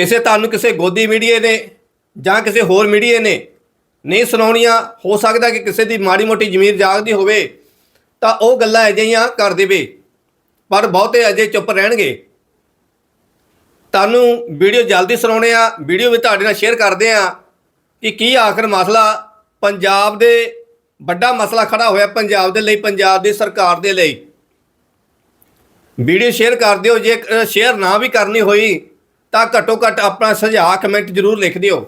ਕਿਸੇ ਤੁਹਾਨੂੰ ਕਿਸੇ ਗੋਦੀ ਮੀਡੀਏ ਨੇ ਜਾਂ ਕਿਸੇ ਹੋਰ ਮੀਡੀਏ ਨੇ ਨਹੀਂ ਸੁਣਾਉਣੀਆਂ, ਹੋ ਸਕਦਾ ਕਿ ਕਿਸੇ ਦੀ ਮਾੜੀ ਮੋਟੀ ਜ਼ਮੀਰ ਜਾਗਦੀ ਹੋਵੇ, ਤਾਂ ਉਹ ਗੱਲਾਂ ਅਜਿਹੀਆਂ ਕਰ ਦੇਵੇ, ਪਰ ਬਹੁਤੇ ਅਜੇ ਚੁੱਪ ਰਹਿਣਗੇ। ਤੁਹਾਨੂੰ ਵੀਡੀਓ ਜਲਦੀ ਸੁਣਾਉਣੇ ਆ, ਵੀਡੀਓ ਵੀ ਤੁਹਾਡੇ ਨਾਲ ਸ਼ੇਅਰ ਕਰਦੇ ਆ ਕਿ ਕੀ ਆਖਰ ਮਸਲਾ, ਪੰਜਾਬ ਦੇ ਵੱਡਾ ਮਸਲਾ ਖੜਾ ਹੋਇਆ ਪੰਜਾਬ ਦੇ ਲਈ, ਪੰਜਾਬ ਦੀ ਸਰਕਾਰ ਦੇ ਲਈ। ਵੀਡੀਓ ਸ਼ੇਅਰ ਕਰ ਦਿਓ, ਜੇ ਸ਼ੇਅਰ ਨਾ ਵੀ ਕਰਨੀ ਹੋਈ ਤਾਂ ਘੱਟੋ ਘੱਟ ਆਪਣਾ ਸੁਝਾਅ ਕਮੈਂਟ ਜ਼ਰੂਰ ਲਿਖ ਦਿਓ।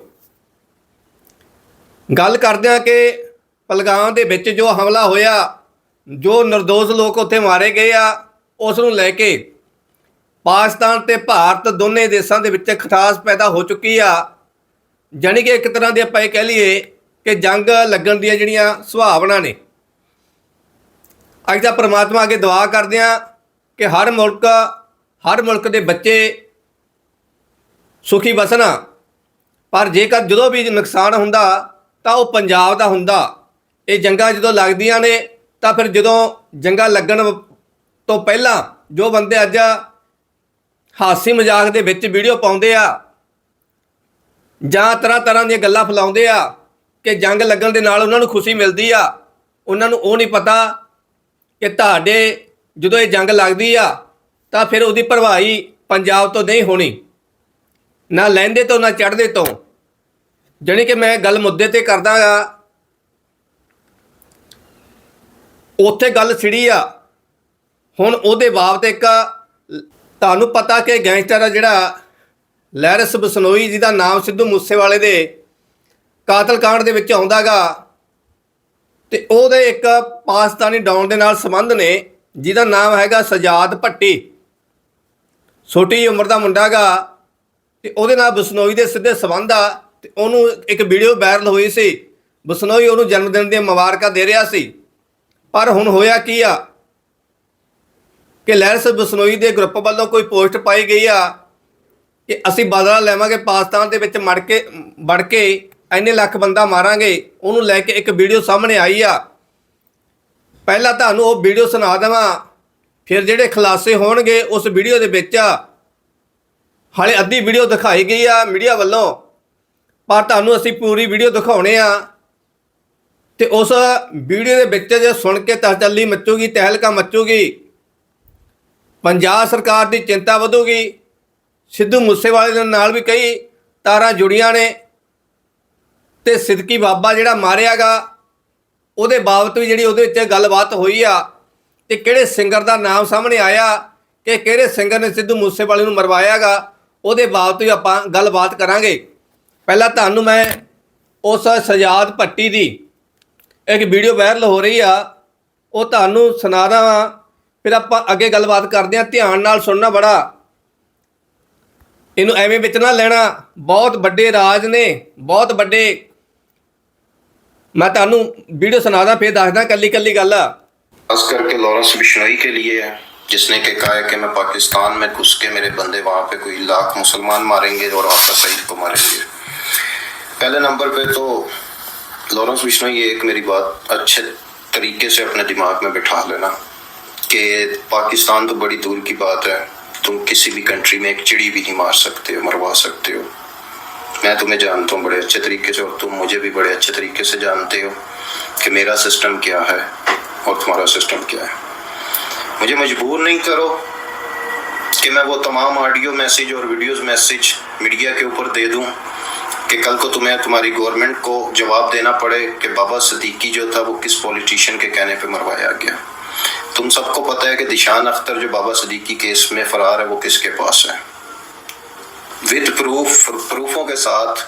ਗੱਲ ਕਰਦੇ ਆ ਕਿ ਪਲਗਾਮ ਦੇ ਵਿੱਚ ਜੋ ਹਮਲਾ ਹੋਇਆ, ਜੋ ਨਿਰਦੋਸ਼ ਲੋਕ ਉੱਥੇ ਮਾਰੇ ਗਏ ਆ, ਉਸ ਨੂੰ ਲੈ ਕੇ ਪਾਕਿਸਤਾਨ ਤੇ ਭਾਰਤ ਦੋਨੇ ਦੇਸ਼ਾਂ ਦੇ ਵਿੱਚ ਖਟਾਸ ਪੈਦਾ ਹੋ ਚੁੱਕੀ ਆ। ਜਾਣੀ ਕਿ ਇੱਕ ਤਰ੍ਹਾਂ ਦੀ ਆਪਾਂ ਇਹ ਕਹਿ ਲਈਏ ਕਿ ਜੰਗ ਲੱਗਣ ਦੀਆਂ ਜਿਹੜੀਆਂ ਸੁਭਾਵਨਾ ਨੇ। ਅੱਜ ਦਾ ਪ੍ਰਮਾਤਮਾ ਅੱਗੇ ਦੁਆ ਕਰਦੇ ਆ ਕਿ ਹਰ ਮੁਲਕ ਹਰ ਮੁਲਕ ਦੇ ਬੱਚੇ ਸੁਖੀ ਵਸਣਾ। ਪਰ ਜੇਕਰ ਜਦੋਂ ਵੀ ਨੁਕਸਾਨ ਹੁੰਦਾ, ਤਾਂ ਉਹ ਪੰਜਾਬ ਦਾ ਹੁੰਦਾ। ਇਹ ਜੰਗਾਂ ਜਦੋਂ ਲੱਗਦੀਆਂ ਨੇ, ਤਾਂ ਫਿਰ ਜਦੋਂ ਜੰਗਾਂ ਲੱਗਣ ਤੋਂ ਪਹਿਲਾਂ ਜੋ ਬੰਦੇ ਅੱਜ ਹਾਸੀ ਮਜ਼ਾਕ ਦੇ ਵਿੱਚ ਵੀਡੀਓ ਪਾਉਂਦੇ ਆ, ਜਾਂ ਤਰ੍ਹਾਂ ਤਰ੍ਹਾਂ ਦੀਆਂ ਗੱਲਾਂ ਫੈਲਾਉਂਦੇ ਆ, ਕਿ ਜੰਗ ਲੱਗਣ ਦੇ ਨਾਲ ਉਹਨਾਂ ਨੂੰ ਖੁਸ਼ੀ ਮਿਲਦੀ ਆ, ਉਹਨਾਂ ਨੂੰ ਉਹ ਨਹੀਂ ਪਤਾ ਕਿ ਤੁਹਾਡੇ ਜਦੋਂ ਇਹ ਜੰਗ ਲੱਗਦੀ ਆ, ਤਾਂ ਫਿਰ ਉਹਦੀ ਭਰਵਾਈ ਪੰਜਾਬ ਤੋਂ ਨਹੀਂ ਹੋਣੀ। ਨਾ ਲੈਂਦੇ ਤੋਂ, ਨਾ ਚੜ੍ਹਦੇ ਤੋਂ। ਜਾਣੀ ਕਿ ਮੈਂ ਗੱਲ ਮੁੱਦੇ ਤੇ ਕਰਦਾ ਕਰਦਾਗਾ ਉੱਥੇ ਗੱਲ ਛਿੜੀ ਆ। ਹੁਣ ਉਹਦੇ ਬਾਬਤ ਇੱਕ ਤੁਹਾਨੂੰ ਪਤਾ ਕਿ ਗੈਂਗਸਟਰ ਆ ਜਿਹੜਾ ਲੈਰਸ ਬਸਨੋਈ ਜਿਹਦਾ ਨਾਮ ਸਿੱਧੂ ਮੂਸੇਵਾਲੇ ਦੇ ਕਾਤਲकांड ਦੇ ਵਿੱਚ ਆਉਂਦਾਗਾ ਤੇ ਉਹਦੇ ਇੱਕ ਪਾਕਿਸਤਾਨੀ ਡਾਊਨ ਦੇ ਨਾਲ ਸੰਬੰਧ ਨੇ, ਜਿਹਦਾ ਨਾਮ ਹੈਗਾ ਸਜਾਦ ਭੱਟੀ। ਛੋਟੀ ਉਮਰ ਦਾ ਮੁੰਡਾਗਾ ਤੇ ਉਹਦੇ ਨਾਲ ਬਸਨੋਈ ਦੇ ਸਿੱਧੇ ਸੰਬੰਧ ਆ ਤੇ ਉਹਨੂੰ ਇੱਕ ਵੀਡੀਓ ਵਾਇਰਲ ਹੋਈ ਸੀ। ਬਸਨੋਈ ਉਹਨੂੰ ਜਨਮ ਦਿਨ ਦੀਆਂ ਮੁਬਾਰਕਾਂ ਦੇ ਰਿਹਾ ਸੀ। ਪਰ ਹੁਣ ਹੋਇਆ ਕੀ ਆ? ਕਿ ਲੈਰਸ ਬਸਨੋਈ ਦੇ ਗਰੁੱਪ ਵੱਲੋਂ ਕੋਈ ਪੋਸਟ ਪਾਈ ਗਈ ਆ ਕਿ ਅਸੀਂ ਬਦਲਾ ਲੈਵਾਂਗੇ, ਪਾਕਿਸਤਾਨ ਦੇ ਵਿੱਚ ਮੜ ਕੇ, ਵੜ ਕੇ ਇੰਨੇ ਲੱਖ ਬੰਦਾ ਮਾਰਾਂਗੇ। ਉਹਨੂੰ ਲੈ ਕੇ ਇੱਕ ਵੀਡੀਓ ਸਾਹਮਣੇ ਆਈ ਆ। ਪਹਿਲਾਂ ਤੁਹਾਨੂੰ ਉਹ ਵੀਡੀਓ ਸੁਣਾ ਦੇਵਾਂ। ਫਿਰ ਜਿਹੜੇ ਖੁਲਾਸੇ ਹੋਣਗੇ ਉਸ ਵੀਡੀਓ ਦੇ ਵਿੱਚ ਹਾਲੇ ਅੱਧੀ ਵੀਡੀਓ ਦਿਖਾਈ ਗਈ ਆ ਮੀਡੀਆ ਵੱਲੋਂ, ਪਰ ਤੁਹਾਨੂੰ ਅਸੀਂ ਪੂਰੀ ਵੀਡੀਓ ਦਿਖਾਉਣੇ ਆ। ਤੇ ਉਸ ਵੀਡੀਓ ਦੇ ਵਿੱਚ ਜੇ ਸੁਣ ਕੇ ਤਸੱਲੀ ਮੱਚੂਗੀ, ਤਹਿਲਕਾ ਮੱਚੂਗੀ, ਪੰਜਾਬ ਸਰਕਾਰ ਦੀ ਚਿੰਤਾ ਵਧੂਗੀ। ਸਿੱਧੂ ਮੂਸੇਵਾਲੇ ਦੇ ਨਾਲ ਵੀ ਕਈ ਤਾਰਾਂ ਜੁੜੀਆਂ ਨੇ। ਤੇ ਸਿੱਦਕੀ ਬਾਬਾ ਜਿਹੜਾ ਮਾਰਿਆਗਾ, ਉਹਦੇ ਬਾਬਤ ਵੀ ਜਿਹੜੀ ਉਹਦੇ ਵਿੱਚ ਗੱਲਬਾਤ ਹੋਈ ਆ ਤੇ ਕਿਹੜੇ ਸਿੰਗਰ ਦਾ ਨਾਮ ਸਾਹਮਣੇ ਆਇਆ, ਕਿ ਕਿਹੜੇ ਸਿੰਗਰ ਨੇ ਸਿੱਧੂ ਮੂਸੇਵਾਲੇ ਨੂੰ ਮਰਵਾਇਆਗਾ। ਉਹਦੇ ਬਾਬਤ ਵੀ ਆਪਾਂ ਗੱਲਬਾਤ ਕਰਾਂਗੇ। ਪਹਿਲਾਂ ਤੁਹਾਨੂੰ ਮੈਂ ਉਸ ਸਜਾਦ ਭੱਟੀ ਦੀ ਇੱਕ ਵੀਡੀਓ ਵਾਇਰਲ ਹੋ ਰਹੀ ਆ। ਉਹ ਤੁਹਾਨੂੰ ਸੁਣਾ ਦਵਾਂ। ਫਿਰ ਆਪਾਂ ਅੱਗੇ ਗੱਲਬਾਤ ਕਰਦੇ ਹਾਂ। ਧਿਆਨ ਨਾਲ ਸੁਣਨਾ ਬੜਾ। ਇਹਨੂੰ ਐਵੇਂ ਵਿੱਚ ਨਾ ਲੈਣਾ। ਬਹੁਤ ਵੱਡੇ ਰਾਜ ਨੇ, ਬਹੁਤ ਵੱਡੇ। ਮੈਂ ਤੁਹਾਨੂੰ ਵੀਡੀਓ ਸੁਣਾਦਾ ਫਿਰ ਦੱਸਦਾ ਕੱਲੀ ਕੱਲੀ ਗੱਲ ਆ جس نے کہا ہے کہ میں پاکستان میں گھس کے میرے بندے وہاں پہ کوئی لاکھ مسلمان ماریں گے اور آصف سعید کو ماریں گے۔ پہلے نمبر پہ تو لورنس وشنو یہ ایک میری بات اچھے طریقے سے اپنے دماغ میں بٹھا لینا کہ پاکستان تو بڑی دور کی بات ہے۔ تم کسی بھی کنٹری میں ایک چڑی بھی نہیں مار سکتے ہو، مروا سکتے ہو۔ میں تمہیں جانتا ہوں بڑے اچھے طریقے سے اور تم مجھے بھی بڑے اچھے طریقے سے جانتے ہو کہ میرا سسٹم کیا ہے اور تمہارا سسٹم کیا ہے۔ مجھے مجبور نہیں کرو کہ میں وہ تمام آڈیو میسج اور ویڈیوز میسج میڈیا کے اوپر دے دوں کہ کل کو تمہیں تمہاری گورنمنٹ کو جواب دینا پڑے کہ بابا صدیقی جو تھا وہ کس پولیٹیشین کے کہنے پہ مروایا گیا۔ تم سب کو پتہ ہے کہ دشان اختر جو بابا صدیقی کیس میں فرار ہے وہ کس کے پاس ہے۔ وتھ پروف پروفوں کے ساتھ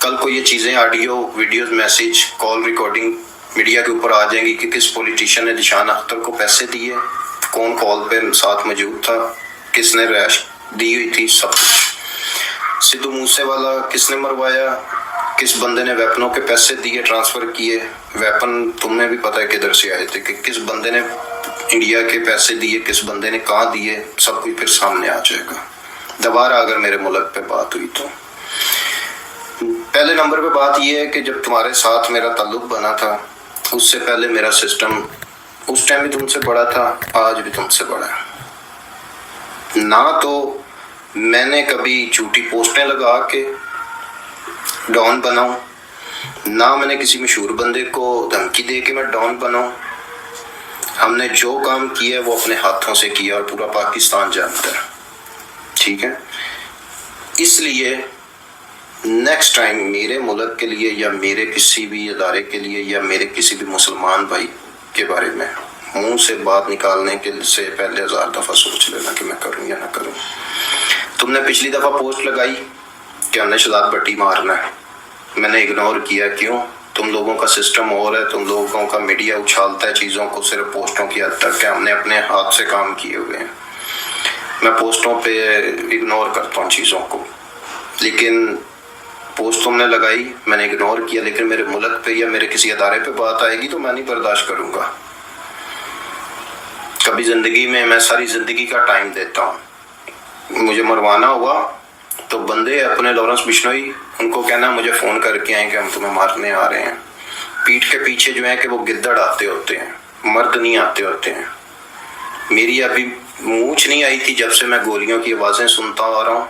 کل کو یہ چیزیں audio, videos message call recording media کے اوپر آ جائیں گی کہ کس پولیٹیشن نے دشان اختر کو پیسے دیے۔ کون کال پہ ساتھ موجود تھا؟ کس نے ریش دی ہوئی تھی سب؟ سدھو موسے والا کس نے مروایا؟ کس بندے نے ویپنوں کے پیسے دیے ٹرانسفر کیے؟ ویپن تم نے بھی پتا ہے کدھر سے آئے تھے کہ کس بندے نے انڈیا کے پیسے دیے، کس بندے نے کہاں دیے؟ سب کچھ پھر سامنے آ جائے گا۔ دوبارہ اگر میرے ملک پہ بات ہوئی تو۔ پہلے نمبر پہ بات یہ ہے کہ جب تمہارے ساتھ میرا تعلق بنا تھا، اس سے پہلے میرا سسٹم اس ٹائم بھی تم سے بڑا تھا، آج بھی تم سے بڑا ہے۔ نہ تو میں نے کبھی جھوٹی پوسٹیں لگا کے ڈان بناؤں، نہ میں نے کسی مشہور بندے کو دھمکی دے کے میں ڈان بناؤں۔ ہم نے جو کام کیا ہے وہ اپنے ہاتھوں سے کیا اور پورا پاکستان جانتا ہے۔ ٹھیک ہے؟ اس لیے نیکسٹ ٹائم میرے ملک کے لیے یا میرے کسی بھی ادارے کے لیے یا میرے کسی بھی مسلمان بھائی کے بارے میں منہ سے بات نکالنے کے سے پہلے ہزار دفعہ سوچ لینا کہ میں کروں یا نہ کروں۔ تم نے پچھلی دفعہ پوسٹ لگائی کہ ہم نے شداد پٹی مارنا ہے۔ میں نے اگنور کیا کیوں؟ تم لوگوں کا سسٹم اور ہے، تم لوگوں کا میڈیا اچھالتا ہے چیزوں کو صرف پوسٹوں کی حد تک کہ ہم نے اپنے ہاتھ سے کام کیے ہوئے ہیں۔ میں پوسٹوں پہ اگنور کرتا ہوں چیزوں کو۔ لیکن پوسٹ تم نے لگائی، میں نے اگنور کیا، لیکن میرے ملک پہ یا میرے کسی ادارے پہ بات آئے گی تو میں نہیں برداشت کروں گا۔ کبھی زندگی میں میں ساری زندگی کا ٹائم دیتا ہوں۔ مجھے مروانا ہوا تو بندے اپنے لورنس بشنوئی، ان کو کہنا، مجھے فون کر کے آئیں کہ ہم تمہیں مارنے آ رہے ہیں۔ پیٹ کے پیچھے جو ہے کہ وہ گدڑ آتے ہوتے ہیں، مرد نہیں آتے ہوتے ہیں۔ میری ابھی مونچھ نہیں آئی تھی جب سے میں گولیوں کی آوازیں سنتا آ رہا ہوں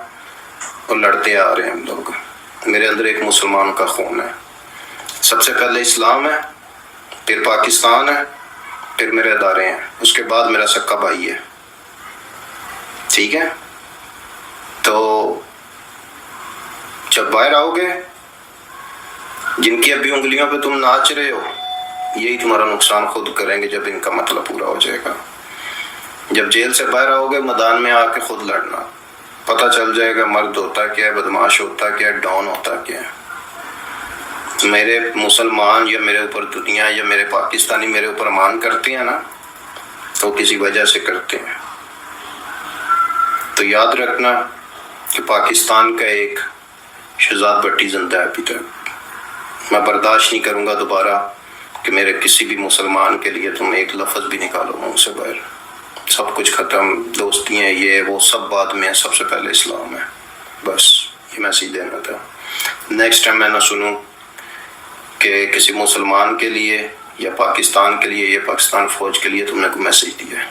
اور لڑتے آ رہے ہیں ہم لوگ۔ میرے اندر ایک مسلمان کا خون ہے۔ سب سے پہلے اسلام ہے، پھر پاکستان ہے، پھر میرے ادارے ہیں۔ اس کے بعد میرا سکہ بھائی ہے۔ ٹھیک ہے؟ تو جب باہر آؤ گے، جن کی ابھی انگلیوں پہ تم ناچ رہے ہو، یہی تمہارا نقصان خود کریں گے جب ان کا مطلب پورا ہو جائے گا۔ جب جیل سے باہر آؤ گے، میدان میں آ کے خود لڑنا۔ پتہ چل جائے گا مرد ہوتا کیا ہے بدماش ہوتا کیا ہے، ڈاؤن ہوتا کیا ہے۔ میرے مسلمان یا میرے اوپر دنیا یا میرے پاکستانی میرے اوپر مان کرتے ہیں نا، تو کسی وجہ سے کرتے ہیں۔ تو یاد رکھنا کہ پاکستان کا ایک شہزاد بٹی زندہ ہے ابھی تک۔ میں برداشت نہیں کروں گا دوبارہ کہ میرے کسی بھی مسلمان کے لیے تم ایک لفظ بھی نکالو ان سے باہر سب کچھ ختم دوستی ہیں یہ، وہ سب بعد میں سب سے پہلے اسلام ہے۔ بس، یہ میسیج دینا تھا۔ نیکسٹ ٹائم میں نہ سنوں کہ کسی مسلمان کے لیے یا پاکستان کے لیے یا پاکستان فوج کے لیے تم نے کوئی میسیج دیا ہے۔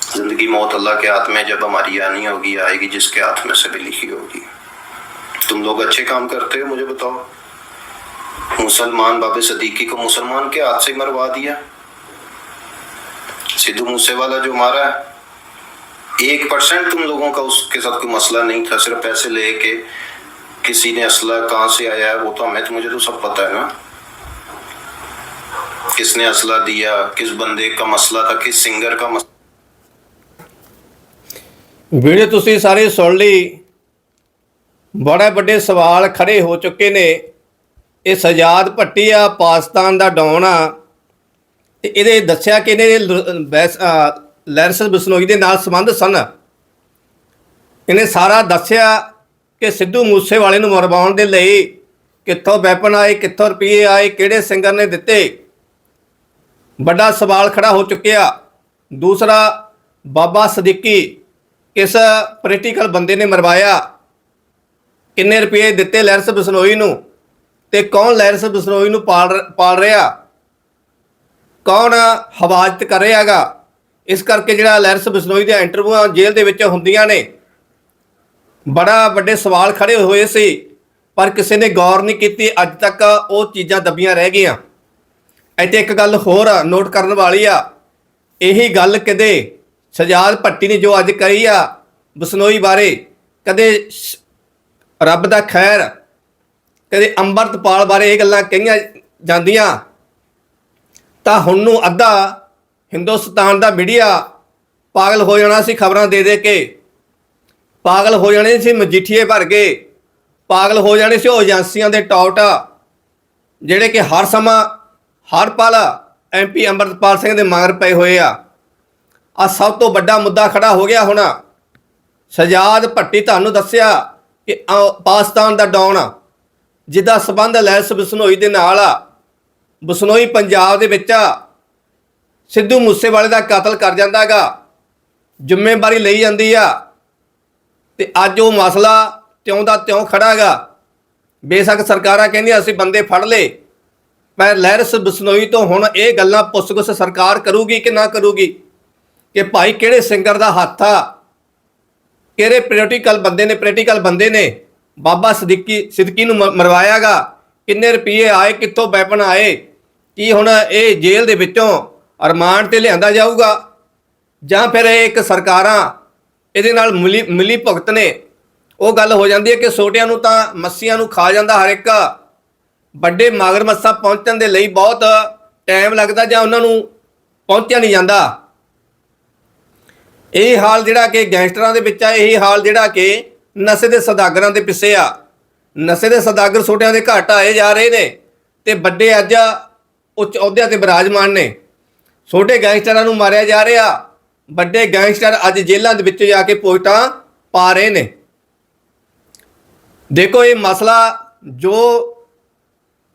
زندگی موت اللہ کے ہاتھ میں جب ہماری آنی ہوگی، آئے گی جس کے ہاتھ میں سے بھی لکھی ہوگی۔ تم لوگ اچھے کام کرتے ہو، مجھے بتاؤ۔ مسلمان باب صدیقی کو مسلمان کے ہاتھ سے مروا دیا۔ सिद्धू मूसेवाला जो मारा है एक परसेंट तुम लोगों का उसके साथ कोई मसला नहीं था सिर्फ पैसे लेके किसी ने असला कहाँ से आया है वो तो हमें तो मुझे तो सब पता है ना किसने असला दिया किस बंदे का मसला था किस सिंगर का मसला ਵੀਡੀਓ ਤੁਸੀਂ ਸਾਰੇ ਸੁਣ ਲਈ ਬੜੇ ਵੱਡੇ ਸਵਾਲ ਖੜੇ ਹੋ ਚੁੱਕੇ ਨੇ ਇਹ ਸਜਾਦ ਭੱਟੀ ਆ ਪਾਕਿਸਤਾਨ ਦਾ ਡੌਨ ਆ ਤੇ ਇਹਦੇ ਦੱਸਿਆ ਕਿ ਇਹਨੇ ਲੈਰਸ ਬਿਸਨੋਈ ਦੇ ਨਾਲ ਸੰਬੰਧ ਸਨ। ਇਹਨੇ ਸਾਰਾ ਦੱਸਿਆ ਕਿ ਸਿੱਧੂ ਮੂਸੇਵਾਲੇ ਨੂੰ ਮਰਵਾਉਣ ਦੇ ਲਈ ਕਿੱਥੋਂ ਵੈਪਨ ਆਏ, ਕਿੱਥੋਂ ਰੁਪਏ ਆਏ, ਕਿਹੜੇ ਸਿੰਗਰ ਨੇ ਦਿੱਤੇ। ਵੱਡਾ ਸਵਾਲ ਖੜਾ ਹੋ ਚੁੱਕਿਆ। ਦੂਸਰਾ, ਬਾਬਾ ਸਦੀਕੀ ਕਿਸ ਪੋਲੀਟੀਕਲ ਬੰਦੇ ਨੇ ਮਰਵਾਇਆ? ਕਿੰਨੇ ਰੁਪਏ ਦਿੱਤੇ ਲੈਰਸ ਬਿਸਨੋਈ ਨੂੰ? ਤੇ ਕੌਣ ਲੈਰਸ ਬਿਸਨੋਈ ਨੂੰ ਪਾਲ ਪਾਲ ਰਿਹਾ? ਕੌਣ ਹਵਾਜਤ ਕਰ ਰਿਹਾਗਾ ਇਸ ਕਰਕੇ ਜਿਹੜਾ ਲੈਰਸ ਬਿਸਨੋਈ ਦੀਆਂ ਇੰਟਰਵਿਊਆਂ ਜੇਲ੍ਹ ਦੇ ਵਿੱਚ ਹੁੰਦੀਆਂ ਨੇ, ਬੜਾ ਵੱਡੇ ਸਵਾਲ ਖੜੇ ਹੋਏ ਸੀ, ਪਰ ਕਿਸੇ ਨੇ ਗੌਰ ਨਹੀਂ ਕੀਤੀ, ਅੱਜ ਤੱਕ ਉਹ ਚੀਜ਼ਾਂ ਦੱਬੀਆਂ ਰਹਿ ਗਈਆਂ। ਇੱਥੇ ਇੱਕ ਗੱਲ ਹੋਰ ਨੋਟ ਕਰਨ ਵਾਲੀ ਆ, ਇਹੀ ਗੱਲ ਕਦੇ ਸਜਾਦ ਭੱਟੀ ਨੇ ਜੋ ਅੱਜ ਕਹੀ ਆ, ਬਸਨੋਈ ਬਾਰੇ, ਕਦੇ ਸ਼- ਰੱਬ ਦਾ ਖੈਰ, ਕਦੇ ਅੰਮ੍ਰਿਤਪਾਲ ਬਾਰੇ ਇਹ ਗੱਲਾਂ ਕਹੀਆਂ ਜਾਂਦੀਆਂ ਤਾਂ ਹੁਣ ਨੂੰ ਅੱਧਾ ਹਿੰਦੁਸਤਾਨ ਦਾ ਮੀਡੀਆ ਪਾਗਲ ਹੋ ਜਾਣਾ ਸੀ ਖਬਰਾਂ ਦੇ ਦੇ ਕੇ। ਪਾਗਲ ਹੋ ਜਾਣੇ ਸੀ ਮਜੀਠੀਏ ਭਰ ਕੇ। ਪਾਗਲ ਹੋ ਜਾਣੇ ਸੀ ਉਹ ਏਜੰਸੀਆਂ ਦੇ ਟੌਟ। ਜਿਹੜੇ ਕਿ ਹਰ ਸਮਾਂ ਹਰ ਪਲ ਐਮਪੀ ਅੰਮ੍ਰਿਤਪਾਲ ਸਿੰਘ ਦੇ ਮਗਰ ਪਏ ਹੋਏ ਆ। ਆ ਸਭ ਤੋਂ ਵੱਡਾ ਮੁੱਦਾ ਖੜਾ ਹੋ ਗਿਆ ਹੁਣ। ਸਜਾਦ ਭੱਟੀ ਤੁਹਾਨੂੰ ਦੱਸਿਆ ਕਿ ਪਾਕਿਸਤਾਨ ਦਾ ਡੌਨ ਆ, ਜਿਹਦਾ ਸਬੰਧ ਲੈਸ ਬਸਨੋਈ ਦੇ ਨਾਲ ਆ। ਬਸਨੋਈ ਪੰਜਾਬ ਦੇ ਵਿੱਚ ਆ, ਸਿੱਧੂ ਮੂਸੇਵਾਲੇ ਦਾ ਕਤਲ ਕਰ ਜਾਂਦਾਗਾ ਜ਼ਿੰਮੇਵਾਰੀ ਲਈ ਜਾਂਦੀ ਆ। ਤੇ ਅੱਜ ਉਹ ਮਸਲਾ ਤਿਉਂ ਦਾ ਤਿਉਂ ਖੜਾਗਾ ਬੇਸ਼ੱਕ ਸਰਕਾਰਾਂ ਕਹਿੰਦੀਆਂ, ਅਸੀਂ ਬੰਦੇ ਫੜ ਲਏ। ਪਰ ਲਹਿਰਸ ਬਸਨੋਈ ਤੋਂ ਹੁਣ ਇਹ ਗੱਲਾਂ ਪੁੱਛਗੁੱਛ ਸਰਕਾਰ ਕਰੂਗੀ ਕਿ ਨਾ ਕਰੂਗੀ? ਕਿ ਭਾਈ ਕਿਹੜੇ ਸਿੰਗਰ ਦਾ ਹੱਥ ਆ? ਕਿਹੜੇ ਪੋਲੀਟੀਕਲ ਬੰਦੇ ਨੇ ਪੋਲੀਟੀਕਲ ਬੰਦੇ ਨੇ? ਬਾਬਾ ਸਦੀਕੀ ਸਿੱਦਕੀ ਨੂੰ ਮ- ਮਰਵਾਇਆਗਾ ਕਿੰਨੇ ਰੁਪਏ ਆਏ, ਕਿੱਥੋਂ ਵੈਪਨ ਆਏ, ਕੀ ਹੁਣ ਇਹ ਜੇਲ੍ਹ ਦੇ ਵਿੱਚੋਂ ਰਿਮਾਂਡ ਤੇ ਲਿਆਂਦਾ ਜਾਊਗਾ? ਜਾਂ ਫਿਰ ਇਹ ਇੱਕ ਸਰਕਾਰਾਂ ਇਹਦੇ ਨਾਲ ਮਿਲੀ ਮਿਲੀ ਭੁਗਤ ਨੇ? ਉਹ ਗੱਲ ਹੋ ਜਾਂਦੀ ਹੈ ਕਿ ਛੋਟਿਆਂ ਨੂੰ ਤਾਂ ਮੱਸੀਆਂ ਨੂੰ ਖਾ ਜਾਂਦਾ ਹਰ ਇੱਕ। ਵੱਡੇ ਮਾਗਰ ਮੱਸਾ ਪਹੁੰਚਣ ਦੇ ਲਈ ਬਹੁਤ ਟਾਈਮ ਲੱਗਦਾ ਜਾਂ ਉਹਨਾਂ ਨੂੰ ਪਹੁੰਚਿਆ ਨਹੀਂ ਜਾਂਦਾ। ਇਹ ਹਾਲ ਜਿਹੜਾ ਕਿ ਗੈਂਗਸਟਰਾਂ ਦੇ ਵਿੱਚ ਆ, ਇਹ ਹਾਲ ਜਿਹੜਾ ਕਿ ਨਸ਼ੇ ਦੇ ਸੌਦਾਗਰਾਂ ਦੇ ਪਿੱਛੇ ਆ। ਨਸ਼ੇ ਦੇ ਸਦਾਗਰ ਛੋਟਿਆਂ ਦੇ ਘੱਟ ਆਏ ਜਾ ਰਹੇ ਨੇ ਤੇ ਵੱਡੇ ਅੱਜ ਉੱਚ ਅਹੁਦਿਆਂ ਤੇ ਬਿਰਾਜਮਾਨ ਨੇ। ਛੋਟੇ ਗੈਂਗਸਟਰਾਂ ਨੂੰ ਮਾਰਿਆ ਜਾ ਰਿਹਾ। ਵੱਡੇ ਗੈਂਗਸਟਰ ਅੱਜ ਜੇਲ੍ਹਾਂ ਦੇ ਵਿੱਚ ਜਾ ਕੇ ਪੋਸਟਾਂ ਪਾ ਰਹੇ ਨੇ। ਦੇਖੋ ਇਹ ਮਸਲਾ ਜੋ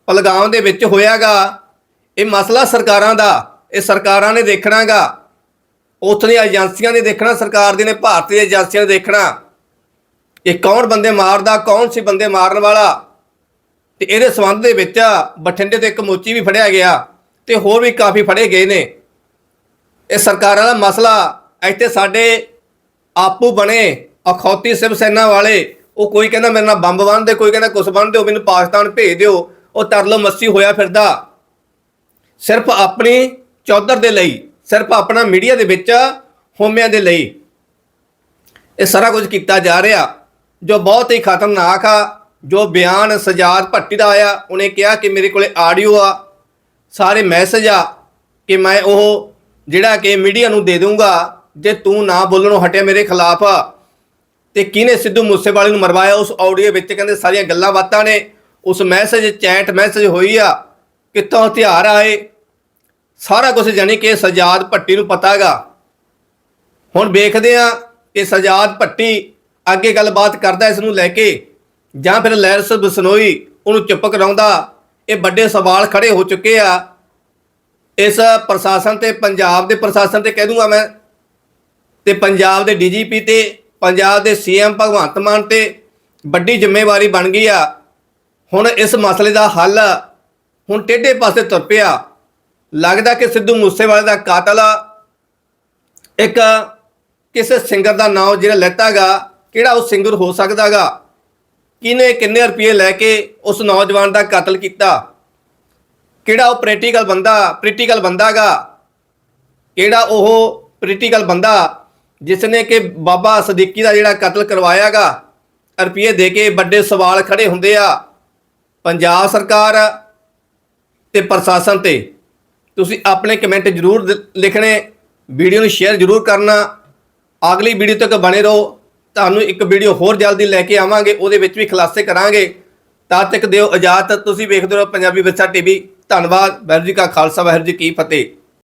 ਪਲਗਾਮ ਦੇ ਵਿੱਚ ਹੋਇਆਗਾ, ਇਹ ਮਸਲਾ ਸਰਕਾਰਾਂ ਦਾ, ਇਹ ਸਰਕਾਰਾਂ ਨੇ ਦੇਖਣਾਗਾ। ਉੱਥੋਂ ਦੀਆਂ ਏਜੰਸੀਆਂ ਨੇ ਦੇਖਣਾ, ਸਰਕਾਰ ਦੀ ਨੇ, ਭਾਰਤੀ ਏਜੰਸੀਆਂ ਨੇ ਦੇਖਣਾ। ਇਹ ਕੌਣ ਬੰਦੇ ਮਾਰਦਾ, ਕੌਣ ਸੀ ਬੰਦੇ ਮਾਰਨ ਵਾਲਾ? ਤੇ ਇਹਦੇ ਸੰਬੰਧ ਦੇ ਵਿੱਚ ਬਠਿੰਡੇ ਤੇ ਇੱਕ ਮੋਚੀ ਵੀ ਫੜਿਆ ਗਿਆ ਤੇ ਹੋਰ ਵੀ ਕਾਫੀ ਫੜੇ ਗਏ ਨੇ। ਇਹ ਸਰਕਾਰਾਂ ਦਾ ਮਸਲਾ, ਇੱਥੇ ਸਾਡੇ ਆਪੂ ਬਣੇ, ਅਖੌਤੀ ਸਿਵ ਸੈਨਾ ਵਾਲੇ, ਉਹ ਕੋਈ ਕਹਿੰਦਾ ਮੇਰੇ ਨਾਲ ਬੰਬ ਬੰਨ੍ਹਦੇ, ਕੋਈ ਕਹਿੰਦਾ ਕੁਛ ਬੰਨ੍ਹ ਦਿਓ ਮੈਨੂੰ ਪਾਕਿਸਤਾਨ ਭੇਜ ਦਿਓ, ਉਹ ਤਰਲੋ ਮੱਸੀ ਹੋਇਆ ਫਿਰਦਾ। ਸਿਰਫ ਆਪਣੀ ਚੌਧਰ ਦੇ ਲਈ, ਸਿਰਫ ਆਪਣਾ ਮੀਡੀਆ ਦੇ ਵਿੱਚ ਹੋਮਿਆਂ ਦੇ ਲਈ ਇਹ ਸਾਰਾ ਕੁਝ ਕੀਤਾ ਜਾ ਰਿਹਾ। ਜੋ ਬਹੁਤ ਹੀ ਖਤਰਨਾਕ ਆ, ਜੋ ਬਿਆਨ ਸਜਾਦ ਭੱਟੀ ਦਾ ਆਇਆ, ਉਹਨੇ ਕਿਹਾ ਕਿ ਮੇਰੇ ਕੋਲੇ ਆਡੀਓ ਆ, ਸਾਰੇ ਮੈਸੇਜ ਆ, ਕਿ ਮੈਂ ਉਹ ਜਿਹੜਾ ਕਿ ਮੀਡੀਆ ਨੂੰ ਦੇ ਦੂੰਗਾ ਜੇ ਤੂੰ ਨਾ ਬੋਲਣੋਂ ਹਟਿਆ ਮੇਰੇ ਖਿਲਾਫ। ਤੇ ਕਿਹਨੇ ਸਿੱਧੂ ਮੂਸੇਵਾਲੇ ਨੂੰ ਮਰਵਾਇਆ? ਉਸ ਆਡੀਓ ਵਿੱਚ ਕਹਿੰਦੇ ਸਾਰੀਆਂ ਗੱਲਾਂ ਬਾਤਾਂ ਨੇ। ਉਸ ਮੈਸੇਜ, ਚੈਟ ਮੈਸੇਜ ਹੋਈ ਆ, ਕਿੱਥੋਂ ਹਥਿਆਰ ਆਏ? ਸਾਰਾ ਕੁਝ ਜਾਣੀ ਕਿ ਸਜਾਦ ਭੱਟੀ ਨੂੰ ਪਤਾਗਾ ਹੁਣ ਵੇਖਦੇ ਆ ਕਿ ਸਜਾਦ ਭੱਟੀ ਅੱਗੇ ਗੱਲਬਾਤ ਕਰਦਾ ਇਸ ਨੂੰ ਲੈ ਕੇ, ਜਾਂ ਫਿਰ ਲੈਰਸ ਬਸਨੋਈ ਉਹਨੂੰ ਚੁੱਪ ਕਰਾਉਂਦਾ ਇਹ ਵੱਡੇ ਸਵਾਲ ਖੜੇ ਹੋ ਚੁੱਕੇ ਆ। ਇਸ ਪ੍ਰਸ਼ਾਸਨ ਤੇ, ਪੰਜਾਬ ਦੇ ਪ੍ਰਸ਼ਾਸਨ ਤੇ ਕਹਿ ਦੂੰਗਾ ਮੈਂ, ਤੇ ਪੰਜਾਬ ਦੇ ਡੀਜੀਪੀ ਤੇ, ਪੰਜਾਬ ਦੇ ਸੀਐਮ ਭਗਵੰਤ ਮਾਨ ਤੇ ਵੱਡੀ ਜ਼ਿੰਮੇਵਾਰੀ ਬਣ ਗਈ ਆ। ਹੁਣ ਇਸ ਮਸਲੇ ਦਾ ਹੱਲ ਹੁਣ ਟੇਢੇ ਪਾਸੇ ਤੁਰ ਪਿਆ। ਲੱਗਦਾ ਕਿ ਸਿੱਧੂ ਮੂਸੇਵਾਲੇ ਦਾ ਕਾਤਲ ਇੱਕ ਕਿਸੇ ਸਿੰਗਰ ਦਾ ਨਾਮ ਜਿਹੜਾ ਲੈਤਾਗਾ ਕਿਹੜਾ ਉਹ ਸਿੰਗਰ ਹੋ ਸਕਦਾਗਾ? ਕਿਨੇ ਕਿੰਨੇ ਰੁਪਏ ਲੈ ਕੇ ਉਸ ਨੌਜਵਾਨ ਦਾ ਕਤਲ ਕੀਤਾ? ਕਿਹੜਾ ਉਹ ਪ੍ਰੈਕਟੀਕਲ ਬੰਦਾ ਪ੍ਰੈਕਟੀਕਲ ਬੰਦਾਗਾ? ਕਿਹੜਾ ਉਹ ਪ੍ਰੈਕਟੀਕਲ ਬੰਦਾ ਜਿਸ ਨੇ ਕਿ ਬਾਬਾ ਸਦੀਕੀ ਦਾ ਜਿਹੜਾ ਕਤਲ ਕਰਵਾਇਆਗਾ, ਰੁਪਏ ਦੇ ਕੇ ਵੱਡੇ ਸਵਾਲ ਖੜੇ ਹੁੰਦੇ ਆ ਪੰਜਾਬ ਸਰਕਾਰ ਤੇ ਪ੍ਰਸ਼ਾਸਨ ਤੇ। ਤੁਸੀਂ ਆਪਣੇ ਕਮੈਂਟ ਜ਼ਰੂਰ ਦ- ਲਿਖਣੇ, ਵੀਡੀਓ ਨੂੰ ਸ਼ੇਅਰ ਜ਼ਰੂਰ ਕਰਨਾ। ਅਗਲੀ ਵੀਡੀਓ ਤੱਕ ਬਣੇ ਰਹੋ। ਤੁਹਾਨੂੰ ਇੱਕ ਵੀਡੀਓ ਹੋਰ ਜਲਦੀ ਲੈ ਕੇ ਆਵਾਂਗੇ, ਉਹਦੇ ਵਿੱਚ ਵੀ ਖੁਲਾਸੇ ਕਰਾਂਗੇ। ਤਦ ਤੱਕ ਦਿਓ ਇਜਾਜ਼ਤ, ਤੁਸੀਂ ਵੇਖਦੇ ਰਹੋ ਪੰਜਾਬੀ ਵਿਰਸਾ ਟੀਵੀ। ਧੰਨਵਾਦ, ਵਾਹਿਗੁਰੂ ਜੀ ਕਾ ਖਾਲਸਾ, ਵਾਹਿਗੁਰੂ ਜੀ ਕੀ ਫਤਿਹ।